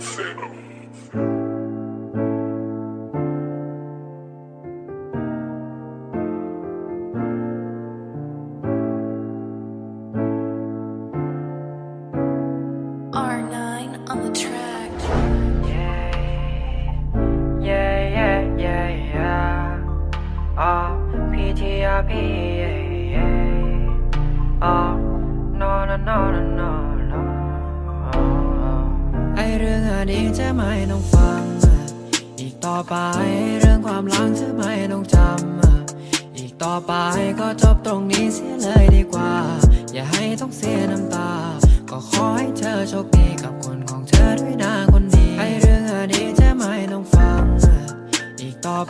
Pharaoh.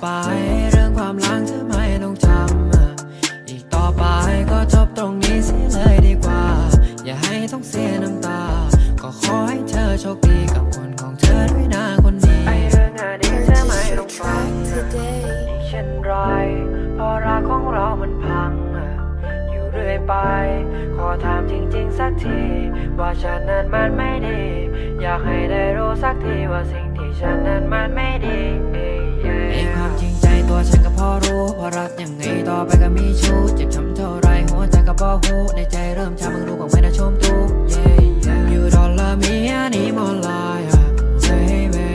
ไป เรื่องความหลังจะไม่ต้องจำ อีกต่อไปก็จบตรงนี้เสียเลยดีกว่า อย่าให้ต้องเสียน้ำตา ก็ขอให้เธอโชคดีกับคนของเธอด้วยนะคนดีไอเรื่องอดีตจะไม่ต้องฟัง track today. เช่นไรพราะรักของเรามันพังอยู่เรื่อยไป ขอถามจริงๆสักที ว่าฉันนั้นมันไม่ดี อยากให้ได้รู้สักทีว่าสิ่งที่ฉันนั้นมันไม่ดี พอรู้พราะรักยังไงต่อไปก็มีชู้เจ็บช้ำเท่าไรหัวใจก็บอหูในใจเริ่มช้ำมึงรู้บอกไม่ได้ชมตู yeah, yeah. You don't love me anymore baby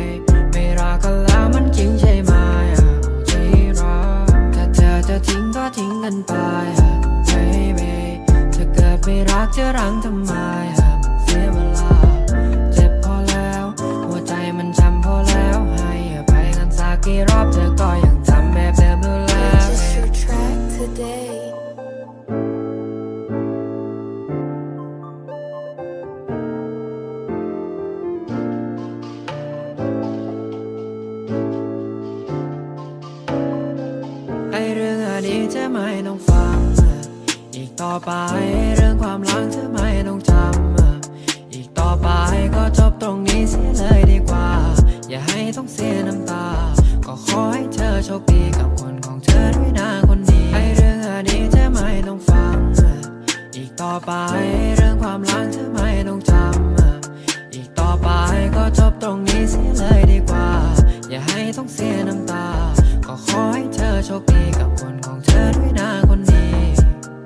ไม่รักกันแล้วมันจริงใช่ไหมอะที่รักถ้าเธอจะทิ้งก็ทิ้งกันไปอะ baby ถ้าเกิดไม่รักจะรังทำไม ต่อไป เรื่องความหลังจะไม่ต้องจำ อีกต่อไปก็จบตรงนี้เสียเลยดีกว่า อย่าให้ต้องเสียน้ำตา ก็ขอให้เธอโชคดีกับคนของเธอด้วยนะคนดี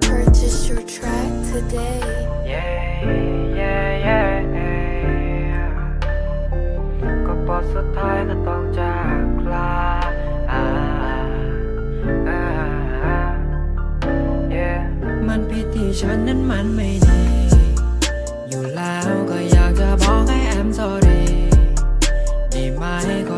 Purchase your track today. yeah yeah yeah ก็พอสุดท้ายก็ต้องจากลาอ่า ฉันนั้นมันไม่ดี อยู่แล้วก็อยากจะบอกให้ I'm sorry ได้ไหมขอ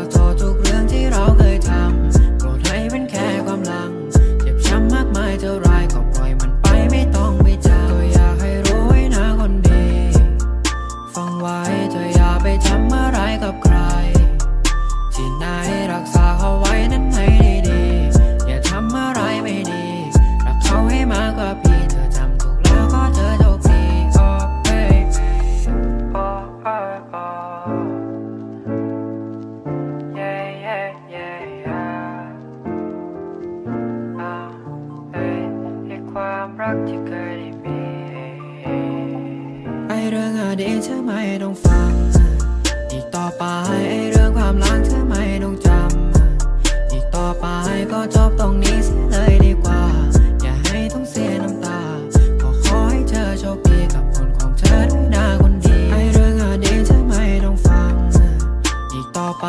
ต่อไป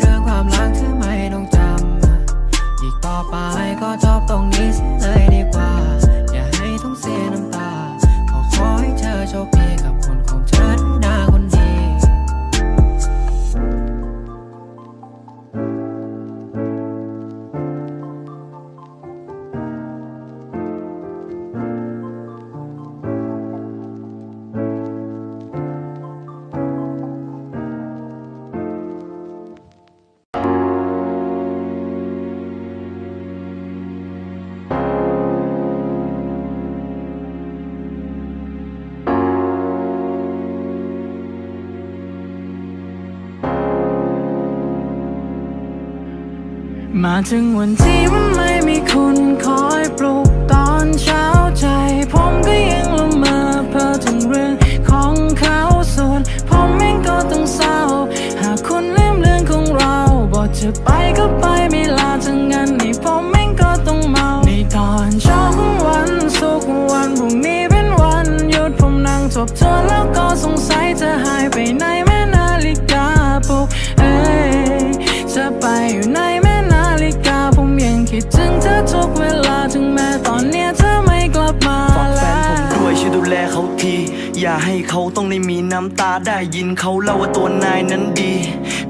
เรื่องความหลัง ถึงวันที่มันไม่มีคุณคอยปลุกตอนเช้าใจ ผมก็ยังละเมอเพ้อถึงเรื่องของเขาส่วนผมเองก็ต้องเศร้าจะไปก็ไปไม่ลาทั้งนั้นนี่ผมแม่งก็ต้องเมาในตอนเช้าของวันศุกร์วันพรุ่งนี้เป็นวันหยุดผมนั่งทบทวนแล้วก็สงสัยจะหายไปไหนแม่นาฬิกาปลุกเอ้ยจะไปอยู่ไหน กเวลาถึงแม้ตอนเนี้ยเธอไม่กลับมาแฟแล้นผมวด้วยช่วยดูแลเขาที อย่าให้เขาต้องได้มีน้ำตาได้ยินเขาเล่าว่าตัวนายนั้นดี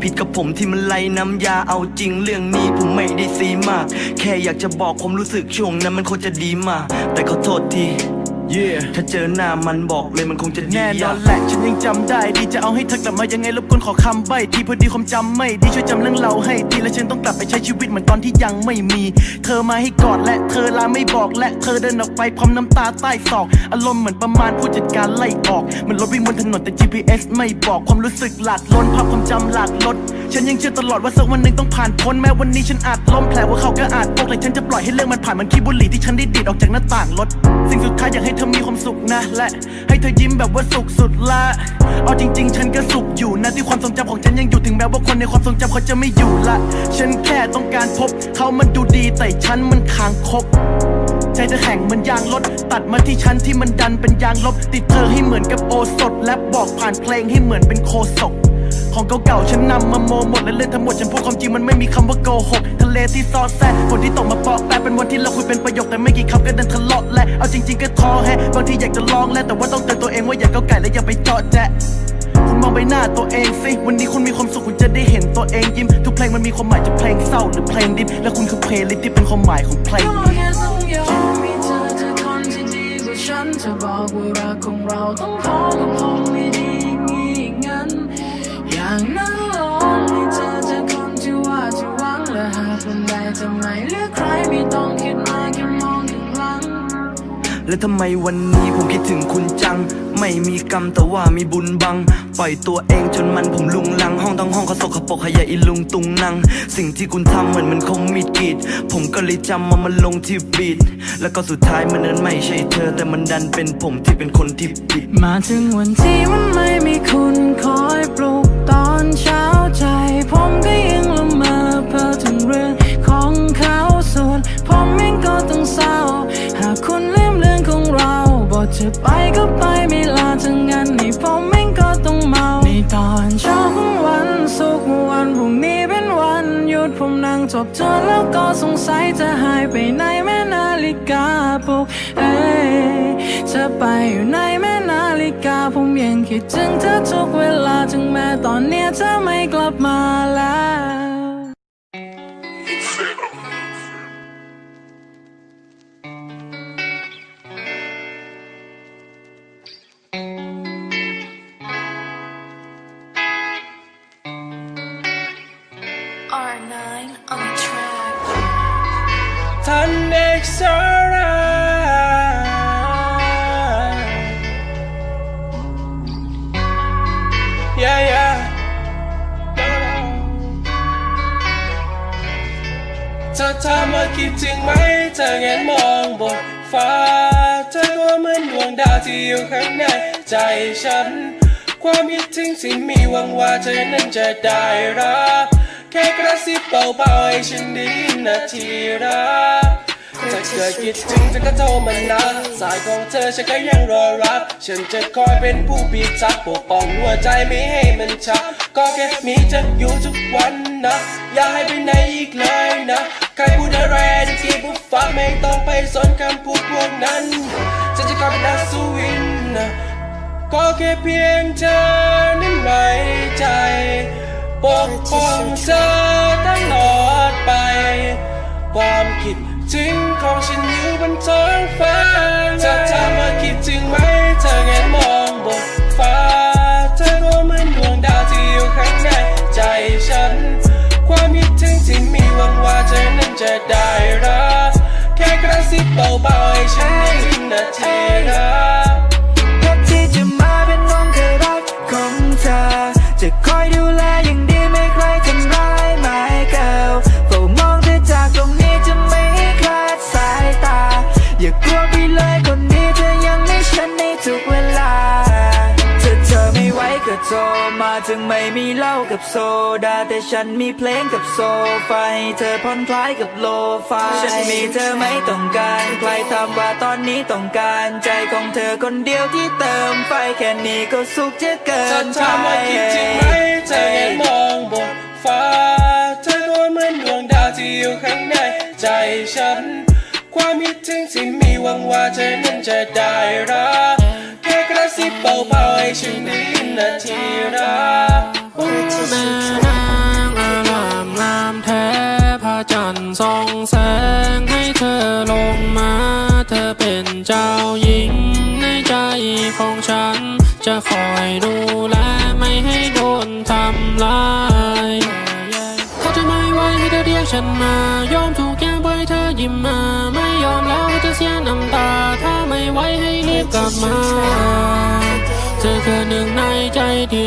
ผิดกับผมที่มันไล่น้ำยาเอาจริงเรื่องนี้ผมไม่ได้ซีมาก แค่อยากจะบอกความรู้สึกช่วงนั้นมันคงจะดีมาก แต่ขอโทษที ถ้าเจอหน้ามันบอกเลยมันคงจะดีแน่นออะนแหละ ฉันยังจำได้ดีจะเอาให้เธอกลับมายังไงรบกวนขอคำใบ้ที่พอดีความจำไม่ดีช่วยจำเรื่องเราให้ทีและฉันต้องกลับไปใช้ชีวิตเหมือนตอนที่ยังไม่มี เธอมาให้กอดและเธอลาไม่บอกและเธอเดินออกไปพร้อมน้ำตาใต้ศอก อารมณ์เหมือนประมาณผู้จัดการไล่ออกเหมันรถวิ่งบนถนนแต่ GPS ไม่บอกความรู้สึกหลากล้นภาพความจำหลากลดฉันยังเชื่อตลอดว่าสักวันหนึ่งต้องผ่านพ้นแม้วันนี้ฉันอาจล้มแผลว่าเขาก็อาจตกแต่ฉันจะปล่อยให้เรื่องมันผ่านเหมันคีย์บุหรี่ที่ฉันได้ดีดออกจากหน้าต่างรถ สิ่งสุดท้ายอยากให้เธอมีความสุขนะ และให้เธอยิ้มแบบว่าสุขสุดละ เอาจริง ๆ ฉันก็สุขอยู่นะที่ความทรงจำของฉันยังอยู่ถึงแม้ว่าคนในความทรงจำเขาจะไม่อยู่ละ ฉันแค่ต้องการพบ เขามันดูดีแต่ฉันมันคางคกใจเธอแข็งเหมือนยางรถตัดมาที่ฉันที่มันดันเป็นยางลบ ติดเธอให้เหมือนกับโอสถและบอกผ่านเพลงให้เหมือนเป็นโคศก ของเก่าๆ ฉันนำมาโมหมดและเรื่องทั้งหมด ฉันพูดความจริงมันไม่มีคำว่าโกหก ทะเลที่ซอแซะฝนที่ตกมาเปาะแปะเป็นวันที่เราคุยเป็นประโยค แต่ไม่กี่คำก็เดินทะเลาะและ เอาจริง ๆ ก็ท้อแฮะ บางทีอยากจะลองแล้วแต่ว่าต้องเตือนตัวเองว่าอย่าเก้าไก่และอย่าไปเจาะแจะคุณมองใบหน้าตัวเองสิวันนี้คุณมีความสุขคุณจะได้เห็นตัวเองยิ้ม ทุกเพลงมันมีความหมายจะเพลงเศร้าหรือเพลงดิบและคุณคือเพลงลิที่เป็นความหมายของเพลงฉันเธอบอกว่ารักของเราต้องพอก็คงไม่ดีางนั้นลองให้เธอเจอคนที่ว่าที่หวังและหากวันใดจะไม่เลือกใครไม่ต้องคิดมา และทำไมวันนี้ผมคิดถึงคุณจัง ไม่มีกรรมแต่ว่ามีบุญบัง ปล่อยตัวเองจนมันผมลุงลัง ห้องทั้งห้องเขาสกปรกขยะอีลุงตุงนัง สิ่งที่คุณทำเหมือนมันคงมีดกรีด ผมก็เลยจำมามันลงที่บีดแล้วก็สุดท้ายมันนั้นไม่ใช่เธอ แต่มันดันเป็นผมที่เป็นคนที่ผิดมาถึงวันที่มันไม่มีคุณคอยปลุกตอนเช้าใจ ผมก็ยัง จะไปก็ไปไม่ลาทั้งนั้นนี่ผมเองก็ต้องเมา ในตอนเช้าของวันศุกวันพรุ่งนี้เป็นวันหยุดผมนั่งทบทวนแล้วก็สงสัยจะหายไปไหนแม่นาฬิกาปลุกเอ้ยจะไปอยู่ไหนแม่นาฬิกาผมยังคิดถึงเธอทุกเวลาถึงแม้ตอนเนี้ยเธอไม่กลับมาแล้ว คิดถึงที่มีหวังว่าเธอนั้นจะได้รับ แค่กระซิบเบาๆให้ฉันได้ยินนาทีรักถ้าเกิดคิดถึงเธอก็โทรมานะสายของเธอฉันก็ยังรอรับ ฉันจะคอยเป็นผู้พิทักษ์ปกป้องหัวใจไม่ให้มันชักก็แค่มีเธออยู่ทุกวันนะ อย่าให้ไปไหนอีกเลยนะ ใครพูดอะไรจะกีบฟังไม่ต้องไปสนคำพูดพวกนั้น ฉันจะคอยเป็นนักสู้วินนะ ก็แค่เพียงเธอนั้นไว้ใจ ปกป้องเธอตลอดไป ความคิดถึงของฉันอยู่บนท้องฟ้าเธอถามว่าคิดถึงไหมเธอแงนมองบนฟ้า เธอก็เหมือนดวงดาวที่อยู่ข้างในใจฉัน ความคิดถึงที่มีหวังว่าเธอนั้นจะได้รับ แค่กระซิบเบาๆให้ฉันได้ยินนาทีรัก โทโทรมาถึงไม่มีเหล้ากับโซดา แต่ฉันมีเพลงกับโซฟาให้เธอผ่อนคลายกับโลฟาฉันมีเธอไม่ต้องการใครถามว่าตอนนี้ต้องการใจของเธอคนเดียวที่เติมไฟแค่นี้ก็สุขจะเกินไปถามว่าคิดจริงไหมเธอยังมองบนฟ้า เธอก็เหมือนดวงดาวที่อยู่ข้างในใจฉัน ความคิดถึงที่มีหวังว่าเธอนั้นจะได้รักแค่กระ ซิบเบาๆให้ฉันได้ยินนาที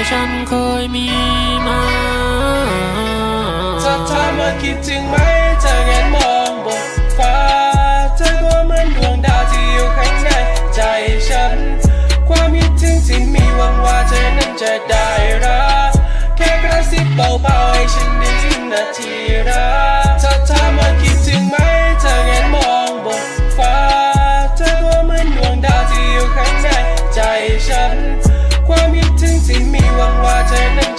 ฉันเคยมีมาจะถามว่าคิดจริงไหมเธอแงนมองบนฟ้าเธอก็เหมือนดวงดาวที่อยู่ข้างในใจฉัน ความคิดถึงที่มีหวังว่าเธอนั้นจะได้รักแค่กระซิบเบาๆให้ฉันได้ยินนาที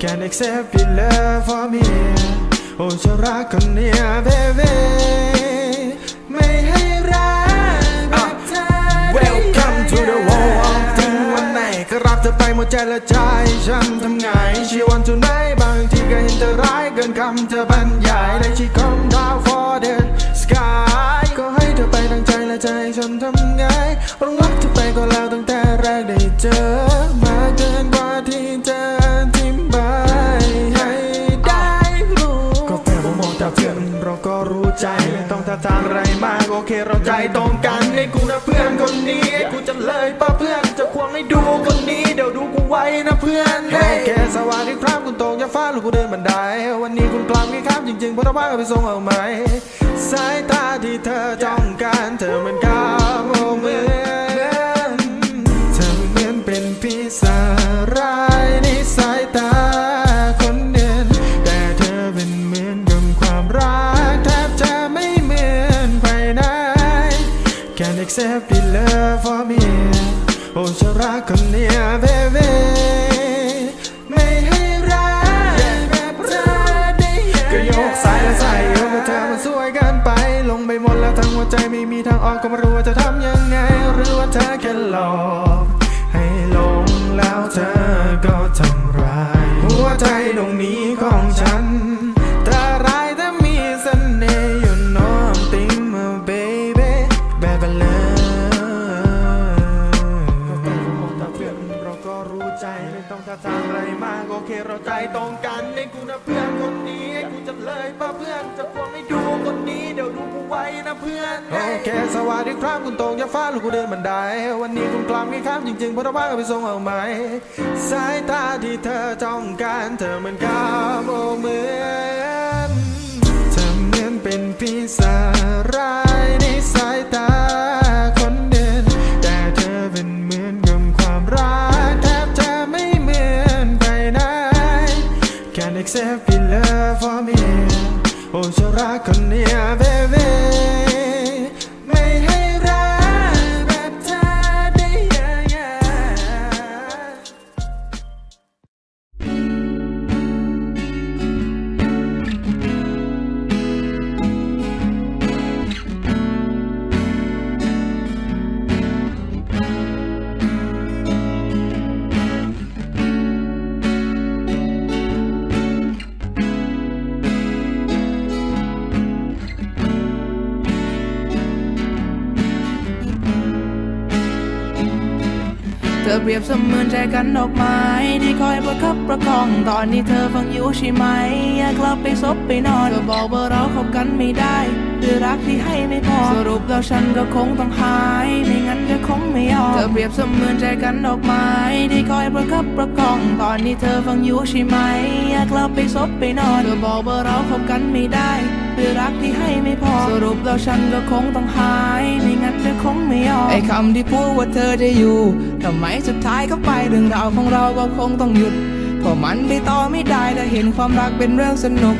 Can't accept your love for me โอ้ฉันรักคนเนี้ย baby ไม่ให้รักแบบเธอ Welcome to the wall of ถึงวันไหนก็รักเธอไปหมดใจและใจฉันทำไงชีวันทุไหนบางทีก็เห็นเธอร้ายเกินคำเธอบรรยายและชีคำดาว for the sky ก็ให้เธอไปดังใจและใจฉันทำไงต้องรักเธอไปก็แล้วตั้งแต่แรกได้เจอ ไม่ต้องท่าทางอะไรมากโอเคเราใจตรงกันให้กูนะเพื่อนคนนี้ให้กูจะเลยป้าเพื่อนจะควงให้ดูคนนี้เดี๋ยวดูกูไว้นะเพื่อนโอเคสวัสดีครับคุณตรงยาฟ้าหรือกูเดินบันได วันนี้คุณกลางกี่ครับจริงๆเพราะเราบ้าก็ไปส่งเอาไหมสายตาที่เธอจ้องกันเธอเหมือนกับโอเหมือ ใจไม่มีทางออกก็ไม่รู้ว่าจะทำยังไง หรือว่าเธอแค่หลอก ให้หลงแล้วเธอก็ทำร้าย หัวใจตรงนี้ของฉันแต่ร้ายแต่มีเสน่ห์อยู่น้องติมา baby baby love แต่เพื่อนเราก็รู้ใจไม่ต้องท่าทางอะไรมากโอเคเราใจตรงกัน เพื่อนโอเคสวัสดีครับคุณตรงยาฟ้าลูกกูเดินบันได วันนี้คุณกลางกี่ครับจริงๆเพราะเราบ้าก็ไปส่งเอาไหมสายตาที่เธอจ้องการเธอเหมือนกับโอเหมือน รียบเสมือนใจกันดอกไม้ที่คอยประคับประคอง ตอนนี้เธอฟังอยู่ใช่ไหม อยากกลับไปซบไปนอนเธอบอกว่าเราคบกันไม่ได้ ด้วยรักที่ให้ไม่พอ สรุปแล้วฉันก็คงต้องหาย ไม่งั้นเธอคงไม่ยอม เธอเปรียบเสมือนใจกันดอกไม้ที่คอยประคับประคอง ตอนนี้เธอฟังอยู่ใช่ไหม อยากกลับไปซบไปนอน เธอบอกว่าเราคบกันไม่ได้ด้วยรักที่ให้ไม่พอ สรุปแล้วฉันก็คงต้องหาย ไม่งั้นเธอคงไม่ยอม ไอ้คำที่พูดว่าเธอจะอยู่ทำไมสุดท้ายก็ไปเรื่องราวของเราก็คงต้องหยุดเพราะมันไปต่อไม่ได้ถ้าเห็นความรักเป็นเรื่องสนุก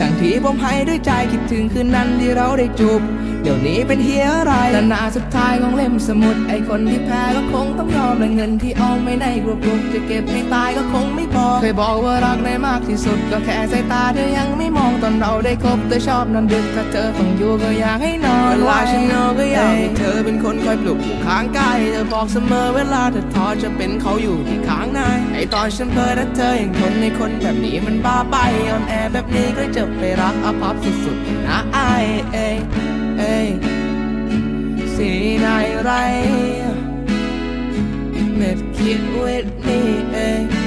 ทั้งที่ผมให้ด้วยใจคิดถึงคืนนั้นที่เราได้จูบ เดี๋ยวนี้เป็นเฮียอะไรแต่หน้าสุดท้ายของเล่มสมุด ไอคนที่แพ้ก็คงต้องยอมและเงินที่เอาไม่ในกรุบกรุบจะเก็บให้ตายก็คงไม่พอ เคยบอกว่ารักในมากที่สุด ก็แค่สายตาเธอยังไม่มองตอนเราได้คบเธอชอบนอนดึกถ้าเธอฟังอยู่ก็อยากให้นอนเวลาฉันนอนก็อยากให้เธอเป็นคนคอยปลุกอยู่ข้างกายเธอบอกเสมอเวลาเธอท้อจะเป็นเขาอยู่ที่ข้างในไอตอนฉันเพ้อและเธอยังทนในคนแบบนี้มันบ้าไปอ่อนแอแบบนี้ก็จะไปรักอภัพสุดๆนะไอายเอ้ย เอ้ยสีนายไรเม็ดคิดเวทนี่เอง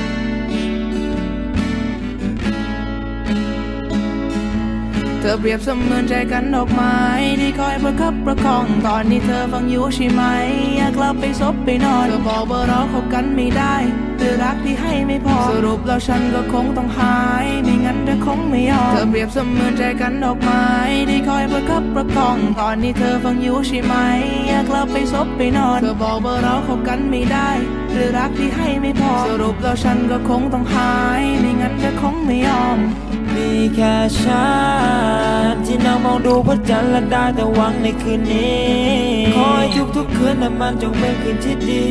ธอเปรียบเสมือนใจกันดอกไม้ที่คอยประคับประคอง ตอนนี้เธอฟังอยู่ใช่ไหม อยากกลับไปซบไปนอนเธอบอกว่าเราคบกันไม่ได้ด้วยรักที่ให้ไม่พอ สรุปแล้วฉันก็คงต้องหาย ไม่งั้นเธอคงไม่ยอมเธอเปรียบเสมือนใจกันดอกไม้ที่คอยประคับประคอง ตอนนี้เธอฟังอยู่ใช่ไหม อยากกลับไปซบไปนอนเธอบอกว่าเราคบกันไม่ได้ด้วยรักที่ให้ไม่พอ สรุปแล้วฉันก็คงต้องหาย ไม่งั้นเธอคงไม่ยอม มีแค่ฉันที่นั่งมองดูพระจันทร์และได้แต่หวังในคืนนี้ คอยทุกๆคืนแต่มันจงเป็นคืนที่ดี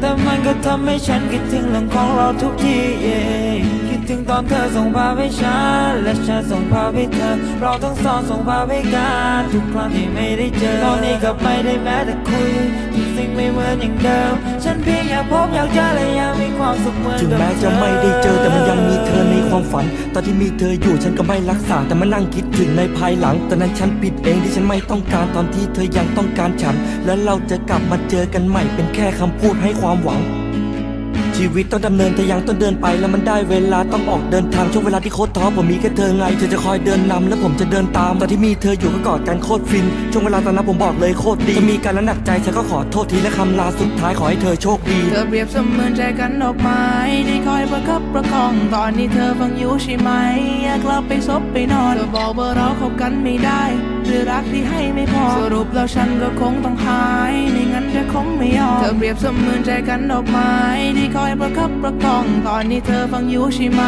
แต่มันก็ทำให้ฉันคิดถึงเรื่องของเราทุกทีเย่คิด ถึงตอนเธอส่งภาพให้ฉันและฉันส่งภาพให้เธอ เราทั้งสองส่งภาพให้กันทุกครั้งที่ไม่ได้เจอ ตอนนี้ก็ไม่ได้แม้แต่คุยทุกสิ่งไม่เหมือนอย่างเดิม ฉันเพียงอยากพบอยากเจอและยังมีความสุขเหมือนถึงเดิมแม้จะไม่ได้เจอแต่มันยังมีเธอในความฝัน ตอนที่มีเธออยู่ฉันก็ไม่รักษา แต่มานั่งคิดถึงในภายหลัง ตอนนั้นฉันผิดเองที่ฉันไม่ต้องการตอนที่เธอยังต้องการฉัน และเราจะกลับมาเจอกันใหม่เป็นแค่คำพูดให้ความหวัง ชีวิตต้องดำเนินแต่ยังต้องเดินไปแล้วมันได้เวลาต้องออกเดินทางช่วงเวลาที่โคตรท้อผมมีแค่เธอไงเธอจะคอยเดินนำและผมจะเดินตามตอนที่มีเธออยู่ก็กอดกันโคตรฟิน ช่วงเวลาตอนนั้นผมบอกเลยโคตรดีถ้ามีการและหนักใจฉันก็ขอโทษทีและคำลาสุดท้ายขอให้เธอโชคดีเธอเปรียบเสมือนใจกันดอกไม้ที่คอยประคับประคอง ตอนนี้เธอฟังอยู่ใช่ไหมอยากกลับไปซบไปนอนเธอบอกว่าเราคบกันไม่ได้ด้วยรักที่ให้ไม่พอ สรุปแล้วฉันก็คงต้องหายไม่งั้นเธอคงไม่ยอม เธอเปรียบเสมือนใจกันดอกไม้ที่คอยประคับประคอง ตอนนี้เธอฟังอยู่ใช่ไหม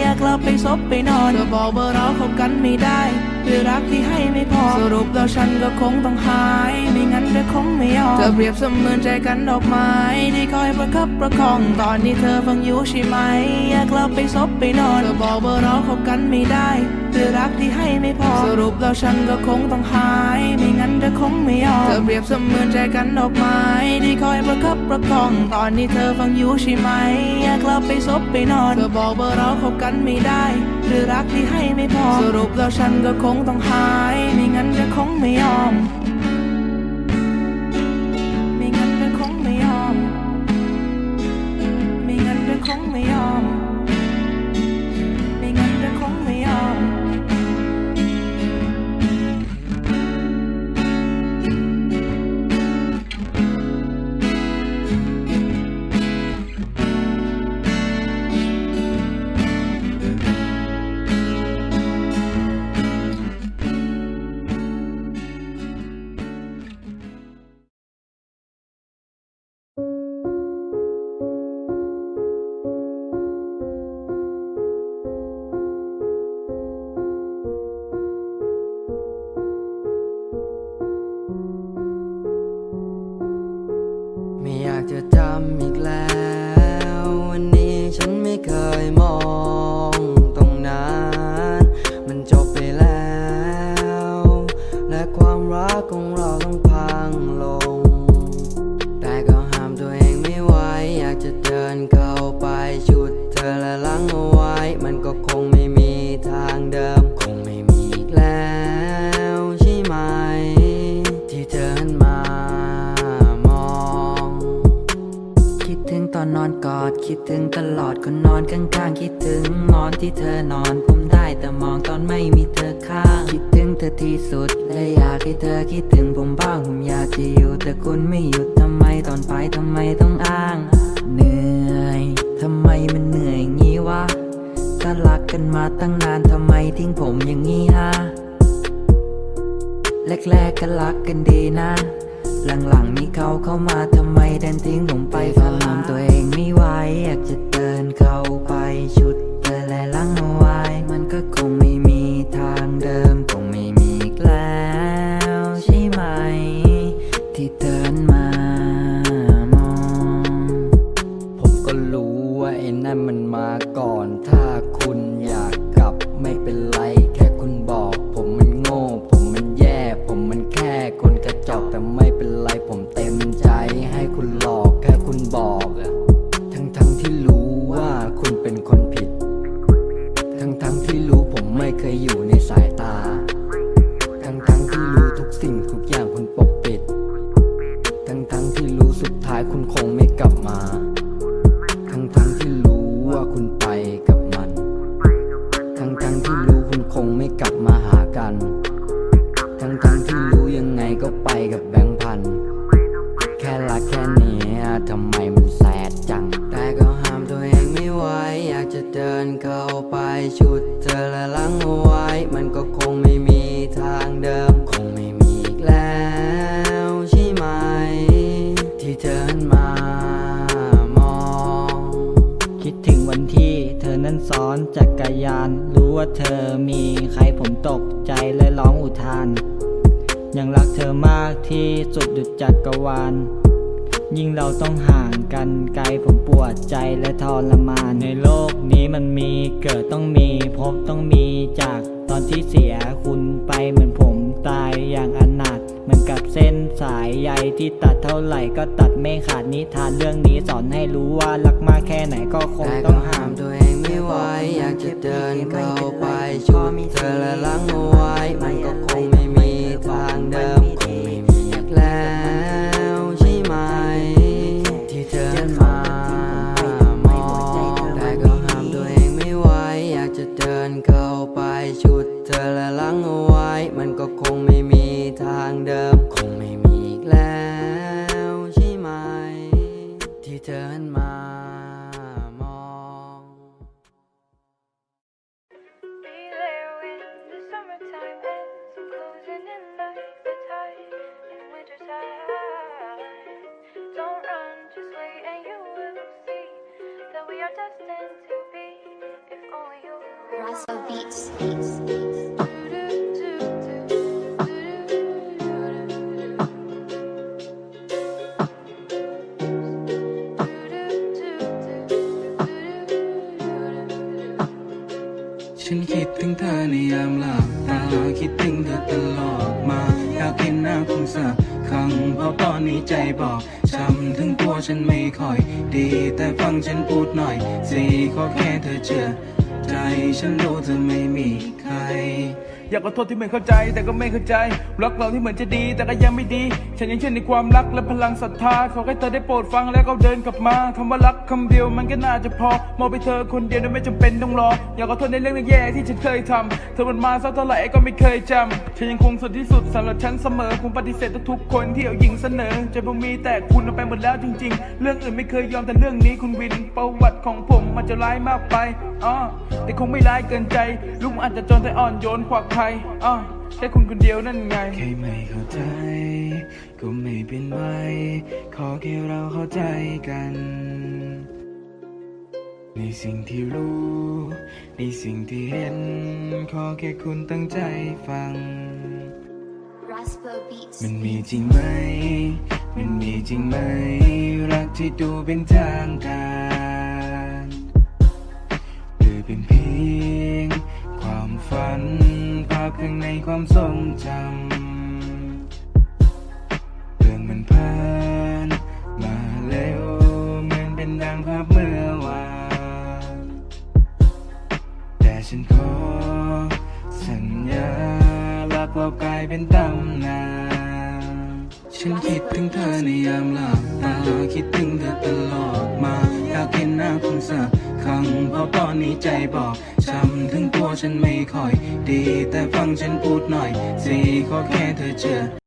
อยากกลับไปซบไปนอน เธอบอกว่าเราคบกันไม่ได้ด้วยรักที่ให้ไม่พอ สรุปแล้วฉันก็คงต้องหายไม่งั้นเธอคงไม่ยอม เธอเปรียบเสมือนใจกันดอกไม้ที่คอยประคับประคอง ตอนนี้เธอฟังอยู่ใช่ไหม อยากกลับไปซบไปนอน เธอบอกว่าเราคบกันไม่ได้ ด้วยรักที่ให้ไม่พอ สรุปแล้วฉันก็คงต้องหาย ไม่งั้นเธอคงไม่ยอมเธอเปรียบเสมือนใจกันดอกไม้ที่คอยประคับประคอง ตอนนี้เธอฟังอยู่ใช่ไหม อยากกลับไปซบไปนอน เธอบอกว่าเราคบกันไม่ได้ด้วยรักที่ให้ไม่พอ สรุปแล้วฉันก็คงต้องหาย ไม่งั้นเธอคงไม่ยอม ไม่มีเธอข้างคิดถึงเธอที่สุดและอยากให้เธอคิดถึงผมบ้างผมอยากจะอยู่แต่คุณไม่หยุดทำไมตอนไปทำไมต้องอ้าง เหนื่อยทำไมมันเหนื่อยงี้วะถ้ารักกันมาตั้งนานทำไมทิ้งผมอย่างงี้ฮะแรกๆก็รักกันดีนะ หลังๆมีเขาเข้ามาทำไมเดินทิ้งผมไปฟังนามตัวเองไม่ไหวอยากจะ แต่ไม่เป็นไรผม เธอหันมามอง คิดถึงวันที่เธอนั้นซ้อนจักรยาน รู้ว่าเธอมีใครผมตกใจและร้องอุทาน ยังรักเธอมากที่สุดดุจจักรวาลยิ่งเราต้องห่างกันไกลผมปวดใจและทรมาน ในโลกนี้มันมีเกิดต้องมีพบต้องมีจากตอนที่เสียคุณไปเหมือน ส้นสายใยที่ตัดเท่าไหร่ก็ตัดไม่ขาดนิทานเรื่องนี้สอนให้รู้ว่ารักมากแค่ไหนก็คงต้องห้ามตัวเองไม่ไหวอยากจะเดินเข้าไปชุดเธอและลังเอาไว้มันก็คง ฉันคิดถึงเธอในยามหลับตาคิดถึงเธอตลอดมา อยากเห็นหน้าคุณสักครั้งเพราะตอนนี้ใจบอกช้ำถึงตัวฉันไม่ค่อย ดีแต่ฟังฉันพูดหน่อยสิขอแค่เธอเชื่อ ใจฉันรู้เธอไม่มีใคร อยากขอโทษที่ไม่เข้าใจแต่ก็ไม่เข้าใจรักเราที่เหมือนจะดีแต่ก็ยังไม่ดี ฉันยังเชื่อในความรักและพลังศรัทธาขอให้เธอได้โปรดฟังแล้วก็เดินกลับมาคำว่ารักคำเดียวมันก็น่าจะพอมองไปเธอคนเดียวโดยไม่จำเป็นต้องรอ อยากขอโทษในเรื่องแย่ที่ฉันเคยทำเธอมันมาสักเท่าไหร่ก็ไม่เคยจำฉันยังคงสุดที่สุดสำหรับฉันเสมอคงปฏิเสธทุกคนที่เอาหญิงเสนอใจผมมีแต่คุณเอาไปหมดแล้วจริง ๆ เรื่องอื่นไม่เคยยอมแต่เรื่องนี้คุณวินประวัติของผมมันจะร้ายมากไปอ่าแต่คงไม่ร้ายเกินใจลูกอาจจะจนแต่อ่อนโยนขวากใครอ่าแค่คุณคนเดียวนั่นไง แค่ไม่เข้าใจ ก็ไม่เป็นไร ขอแค่เราเข้าใจกัน ในสิ่งที่รู้ ในสิ่งที่เห็น ขอแค่คุณตั้งใจฟัง Raspa Beats. มันมีจริงไหม มันมีจริงไหม รักที่ดูเป็นทางการหรือเป็นเพียงความฝันภาพ ข้างในความทรงจำเรื่องมันผ่านมาเร็วเหมือนเป็นดังภาพเมื่อวานแต่ฉันขอสัญญารักเรากลายเป็นตำนานฉันคิดถึงเธอในยามหลับตาคิดถึงเธอตลอดมา หน้าคุณสักครั้งเพราะตอนนี้ใจบอกช้ำถึงตัวฉันไม่ค่อย ดีแต่ฟังฉันพูดหน่อยสิขอแค่เธอเจอ